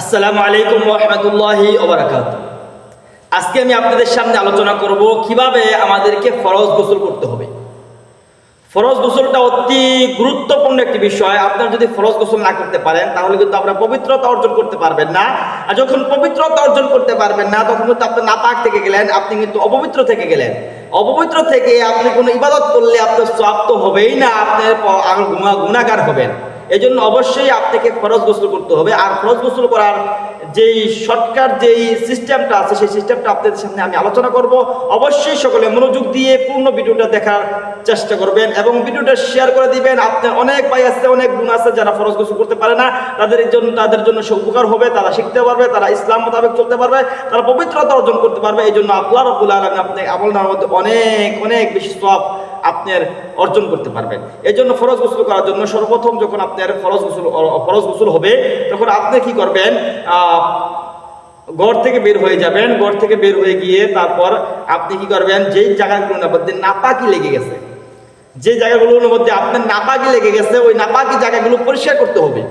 আসসালামু আলাইকুম রহমতুল্লাহি ওবরাকাত আজকে আমি আপনাদের সামনে আলোচনা করব কীভাবে আমাদেরকে ফরজ গোসল করতে হবে। ফরজ গোসলটা অতি গুরুত্বপূর্ণ একটি বিষয়। আপনারা যদি ফরজ গোসল না করতে পারেন, তাহলে কিন্তু আপনারা পবিত্রতা অর্জন করতে পারবেন না। আর যখন পবিত্রতা অর্জন করতে পারবেন না, তখন কিন্তু আপনি নাপাক থেকে গেলেন, আপনি কিন্তু অপবিত্র থেকে গেলেন। অপবিত্র থেকে আপনি কোনো ইবাদত করলে আপনার সব তো হবেই না, আপনার গুণাগার হবেন। এই জন্য অবশ্যই আপনাকে ফরজ গোসল করতে হবে। আর ফরজ গোসল করার যেই শর্টকাট যেই সিস্টেমটা আছে, সেই সিস্টেমটা আপনাদের সামনে আমি আলোচনা করব। অবশ্যই সকলে মনোযোগ দিয়ে পূর্ণ ভিডিওটা দেখার চেষ্টা করবেন এবং ভিডিওটা শেয়ার করে দিবেন। আপনার অনেক ভাই আছে, অনেক গুণ আছে যারা ফরজ গোসল করতে পারে না। তাদের জন্য তাদের জন্য সে উপকার হবে, তারা শিখতে পারবে, তারা ইসলাম মোতাবেক চলতে পারবে, তারা পবিত্রতা অর্জন করতে পারবে। এই জন্য আল্লাহ রবুল আপনি মধ্যে অনেক অনেক বেশি সব আপনার অর্জন করতে পারবেন এই জন্য ফরজ গোসল করার জন্য সর্বপ্রথম যখন আপনার ফরজ গোসল ফরজ গোসল হবে, তখন আপনি কি করবেন? ঘর থেকে বের হয়ে যাবেন। ঘর থেকে বের হয়ে গিয়ে তারপর আপনি কি করবেন? যেই জায়গাগুলোর মধ্যে নাপাকি লেগে গেছে, যে জায়গাগুলোর মধ্যে আপনার নাপাকি লেগে গেছে, ওই নাপাকি জায়গাগুলো পরিষ্কার করতে হবে।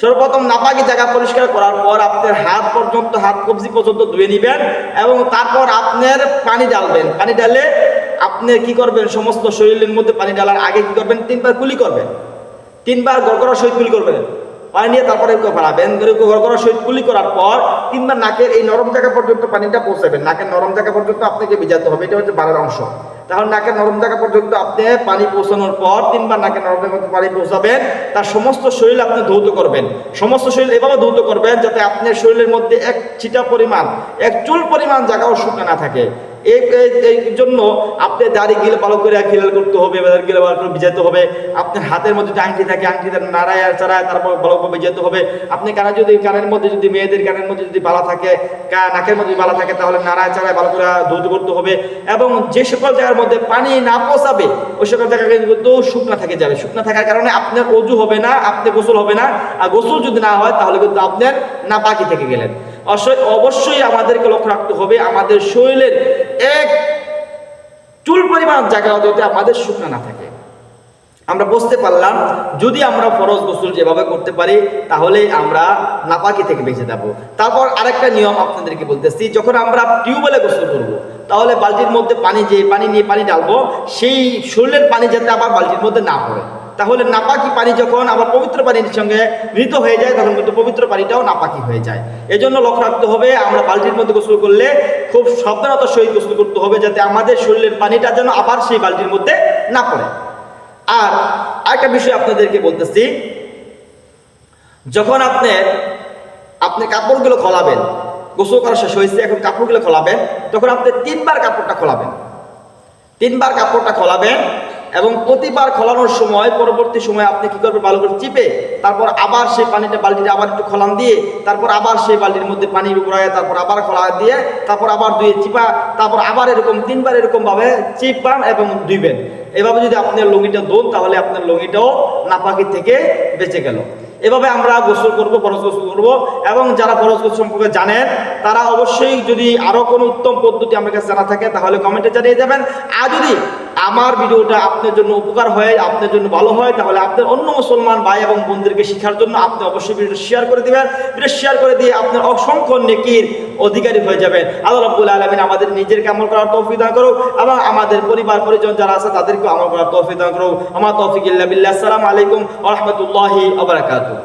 সর্বপ্রথম নাপাকি জায়গা পরিষ্কার করার পর আপনার হাত পর্যন্ত, হাত কবজি পর্যন্ত ধুয়ে নেবেন এবং তারপর আপনার পানি ডালবেন পানি ডালে আপনি কি করবেন? সমস্ত শরীরের মধ্যে পানি ডালার আগে কি করবেন? তিনবার কুলি করবেন। তিনবার গড়গড়া শহীদ কুলি করবেন। পানি নিয়ে তারপরে বাড়াবেন গড়গড়া সহিত কুলি করার পর তিনবার নাকের এই নরম জায়গা পর্যন্ত পানিটা পৌঁছাবেন। নাকের নরম জায়গা পর্যন্ত আপনাকে ভিজাতে হবে। এটা হচ্ছে বাড়ার অংশ। তাহলে নাকের নরম জায়গা পর্যন্ত আপনি পানি পৌঁছানোর পর তিনবার নাকের নরম জায়গা পর্যন্ত পানি পৌঁছাবেন। তার সমস্ত শরীর আপনি ধৌত করবেন। সমস্ত শরীর এভাবে ধৌত করবেন যাতে আপনার শরীরের মধ্যে এক ছিটা পরিমাণ, এক চুল পরিমাণ জায়গাও শুকনো না থাকে। এই জন্য আপনি দাড়ি গিলে ভালো করে খিলাল করতে হবে দাড়ি গিলে ভালো করে ভিজাতে হবে। আপনার হাতের মধ্যে যদি আংটি থাকে আংটিটা নাড়ায় আর চাড়ায় তারপর ভালো করে ভিজাতে হবে। আপনি কানে যদি কানের মধ্যে যদি মেয়েদের কানের মধ্যে যদি বালা থাকে নাকের মধ্যে বালা থাকে, তাহলে নাড়ায় চাড়ায় ভালো করে ধৌত করতে হবে। এবং যে সকল জায়গার মধ্যে পানি না পৌঁছাবে, ওই সকল জায়গা কিন্তু শুকনা থেকে যাবে। শুকনা থাকার কারণে আপনার অজু হবে না আপনি গোসল হবে না। আর গোসল যদি না হয়, তাহলে কিন্তু আপনার না বাকি থেকে গেলেন। অবশ্যই আমাদেরকে লক্ষ্য রাখতে হবে, আমাদের শরীরের এক চুল পরিমাণ জায়গা যাতে আমাদের শুকনা না থাকে। আমরা বুঝতে পারলাম, যদি আমরা ফরজ গোসল যেভাবে করতে পারি, তাহলে আমরা নাপাকি থেকে বেঁচে যাব। তারপর আরেকটা নিয়ম আপনাদেরকে বলতেছি, যখন আমরা টিউবওয়েলে গোসল করব, তাহলে বালতির মধ্যে পানি যে পানি নিয়ে পানি ডালবো সেই শরীরের পানি যাতে আবার বালতির মধ্যে না পড়ে। তাহলে নাপাকি পানি যখন আবার পবিত্র পানির সঙ্গে মৃত হয়ে যায়, তখন কিন্তু পবিত্র পানিটাও নাপাকি হয়ে যায়। এজন্য লক্ষ্য রাখতে হবে, আমরা বালতির মধ্যে গোসল করলে খুব সাবধানতার সহিত গোসল করতে হবে, যাতে আমাদের শরীরের পানিটা যেন আবার সেই বালতির মধ্যে না পড়ে। আর আরেকটা বিষয় আপনাদেরকে বলতেছি, যখন আপনি আপনি কাপড়গুলো খোলাবেন, গোসল করা শেষ হয়েছে, এখন কাপড়গুলো খোলাবেন, তখন আপনি তিনবার কাপড়টা খোলাবেন। তিনবার কাপড়টা খোলাবেন এবং প্রতিবার খোলানোর সময়, পরবর্তী সময় আপনি কি করবেন? ভালো করে চিপে, তারপর আবার সেই পানিটা বালতিটা আবার একটু খোলান দিয়ে, তারপর আবার সেই বালতির মধ্যে পানি উপরায় তারপর আবার খোলা দিয়ে, তারপর আবার ধুয়ে চিপা, তারপর আবার এরকম, তিনবার এরকম ভাবে চিপান এবং ধুইবেন। এভাবে যদি আপনার লুঙ্গিটা দোন তাহলে আপনার লুঙ্গিটাও নাপাকি থেকে বেঁচে গেল। এভাবে আমরা গোসল করব, ফরজ গোসল করব, এবং যারা ফরজ গোসল সম্পর্কে জানেন, তারা অবশ্যই যদি আরও কোনো উত্তম পদ্ধতি আমার কাছে জানা থাকে, তাহলে কমেন্টে জানিয়ে যাবেন আর যদি আমার ভিডিওটা আপনার জন্য উপকার হয়, আপনার জন্য ভালো হয়, তাহলে আপনার অন্য মুসলমান ভাই এবং বোনদেরকে শেখার জন্য আপনি অবশ্যই ভিডিওটা শেয়ার করে দিবেন। ভিডিও শেয়ার করে দিয়ে আপনার অসংখ্য নেকির অধিকারী হয়ে যাবেন। আল্লাহ রাব্বুল আলামিন আমাদের নিজেরকে আমল করার তৌফিক দান করুক এবং আমাদের পরিবার, পরিজন যারা আছে তাদেরকেও আমল করার তৌফিক দান করুক। আমার তৌফিক ইল্লা বিল্লাহ। আসসালামু আলাইকুম ওয়া রাহমাতুল্লাহি ওয়া বারাকাতুহু।